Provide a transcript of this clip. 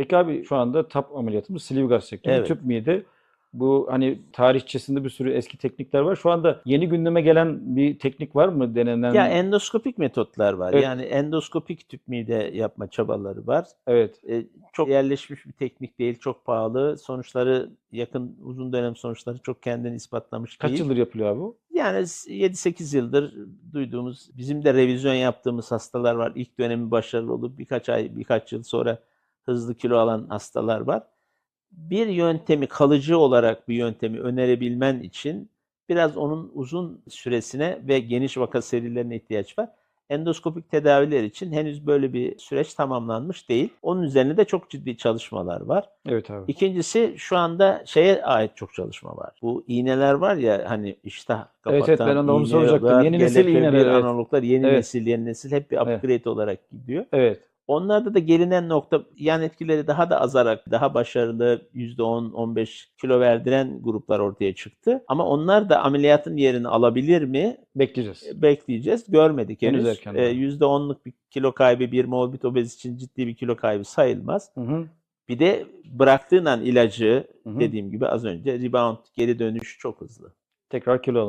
Peki abi şu anda TAP ameliyatımız sleeve gastrektomi, Evet. tüp mide. Bu hani tarihçesinde bir sürü eski teknikler var. Şu anda yeni gündeme gelen bir teknik var mı denenen? Ya endoskopik metotlar var. Evet. Yani endoskopik tüp mide yapma çabaları var. Evet. E, çok yerleşmiş bir teknik değil, çok pahalı. Sonuçları yakın uzun dönem sonuçları çok kendini ispatlamış Kaç değil. yıldır yapılıyor abi bu? Yani 7-8 yıldır duyduğumuz, bizim de revizyon yaptığımız hastalar var. İlk dönemi başarılı olup birkaç ay, birkaç yıl sonra hızlı kilo alan hastalar var. Bir yöntemi kalıcı olarak bir yöntemi önerebilmen için biraz onun uzun süresine ve geniş vaka serilerine ihtiyaç var. Endoskopik tedaviler için henüz böyle bir süreç tamamlanmış değil. Onun üzerine de çok ciddi çalışmalar var. Evet abi. İkincisi şu anda şeye ait çok çalışma var. Bu iğneler var ya hani iştah Evet, evet, kapatan ben onu soracaktım. Yeni nesil GLP-1 iğneler, evet. analoglar yeni Evet. nesil yeni nesil hep bir Evet. upgrade olarak gidiyor. Evet. Onlarda da gelinen nokta yan etkileri daha da azarak daha başarılı %10-15 kilo verdiren gruplar ortaya çıktı. Ama onlar da ameliyatın yerini alabilir mi? Bekleyeceğiz. Bekleyeceğiz. Görmedik Henüz henüz. erken daha. %10'luk bir kilo kaybı bir morbid obez için ciddi bir kilo kaybı sayılmaz. Hı hı. Bir de bıraktığın an ilacı Hı hı. dediğim gibi az önce rebound geri dönüş çok hızlı. Tekrar kilo alım.